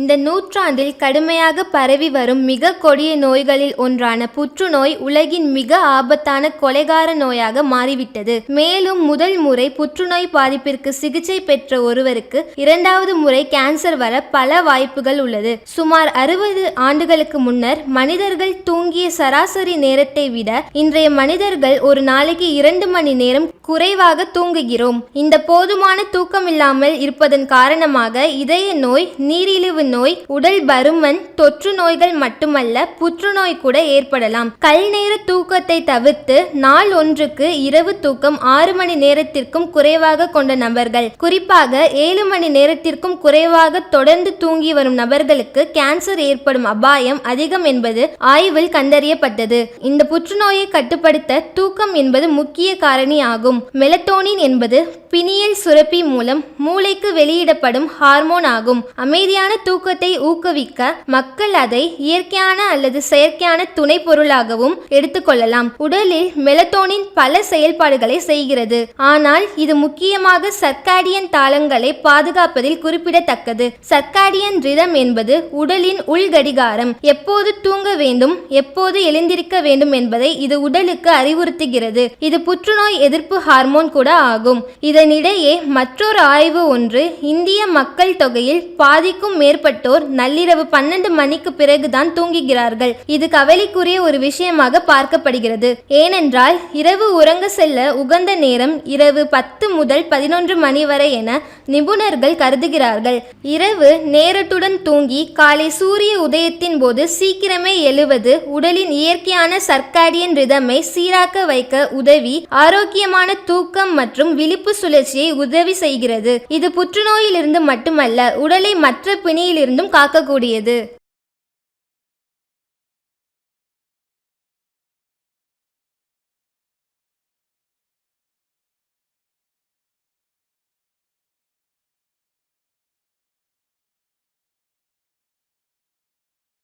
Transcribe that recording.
இந்த நூற்றாண்டில் கடுமையாக பரவி வரும் மிக கொடிய நோய்களில் ஒன்றான புற்றுநோய் உலகின் மிக ஆபத்தான கொலைகார நோயாக மாறிவிட்டது. மேலும் முதல் முறை புற்றுநோய் பாதிப்பிற்கு சிகிச்சை பெற்ற ஒருவருக்கு இரண்டாவது முறை கேன்சர் வர பல வாய்ப்புகள் உள்ளது. சுமார் அறுபது ஆண்டுகளுக்கு முன்னர் மனிதர்கள் தூங்கிய சராசரி நேரத்தை விட இன்றைய மனிதர்கள் ஒரு நாளைக்கு இரண்டு மணி நேரம் குறைவாக தூங்குகிறோம். இந்த போதுமான தூக்கமில்லாமல் இருப்பதன் காரணமாக இதய நோய் நீரிழிவு நோய் உடல் பருமன் தொற்று நோய்கள் மட்டுமல்ல புற்றுநோய் கூட ஏற்படலாம். கல் நேர தூக்கத்தை தவிர்த்து நாள் ஒன்றுக்கு இரவு தூக்கம் ஆறு மணி நேரத்திற்கும் குறைவாக கொண்ட நபர்கள். குறிப்பாக ஏழு மணி நேரத்திற்கும் குறைவாக தொடர்ந்து தூங்கி வரும் நபர்களுக்கு கேன்சர் ஏற்படும் அபாயம் அதிகம் என்பது ஆய்வில் கண்டறியப்பட்டது. இந்த புற்றுநோயை கட்டுப்படுத்த தூக்கம் என்பது முக்கிய காரணி ஆகும். மெலட்டோனின் என்பது பினியல் சுரப்பி மூலம் மூளைக்கு வெளியிடப்படும் ஹார்மோன் ஆகும். அமைதியான தூக்க தூக்கத்தை ஊக்குவிக்க மக்கள் அதை இயற்கையான அல்லது செயற்கையான துணை பொருளாகவும் எடுத்துக்கொள்ளலாம். உடலில் மெலட்டோனின் பல செயல்பாடுகளை செய்கிறது. ஆனால் இது முக்கியமாக சர்க்காடியன் தாளங்களை பாதுகாப்பதில் குறிப்பிடத்தக்கது. சர்க்காடியன் ரிதம் என்பது உடலின் உள்கடிகாரம். எப்போது தூங்க வேண்டும் எப்போது எழுந்திருக்க வேண்டும் என்பதை இது உடலுக்கு அறிவுறுத்துகிறது. இது புற்றுநோய் எதிர்ப்பு ஹார்மோன் கூட ஆகும். இதனிடையே மற்றொரு ஆய்வு ஒன்று இந்திய மக்கள் தொகையில் பாதிக்கும் மேற்பட்டோர் நள்ளிரவு பன்னெண்டு மணிக்கு பிறகுதான் தூங்குகிறார்கள். இது கவலைக்குரிய ஒரு விஷயமாக பார்க்கப்படுகிறது. ஏனென்றால் இரவு உறங்க செல்ல உகந்த நேரம் இரவு பத்து முதல் பதினொன்று மணி வரை என நிபுணர்கள் கருதுகிறார்கள். இரவு நேரத்துடன் தூங்கி காலை சூரிய உதயத்தின் போது சீக்கிரமே எழுவது உடலின் இயற்கையான சர்க்காடியன் ரிதமை சீராக்க வைக்க உதவி ஆரோக்கியமான தூக்கம் மற்றும் விழிப்பு சுழற்சியை உதவி செய்கிறது. இது புற்றுநோயிலிருந்து மட்டுமல்ல உடலை மற்ற பிணி பிணியிலிருந்தும் காக்கக்கூடியது.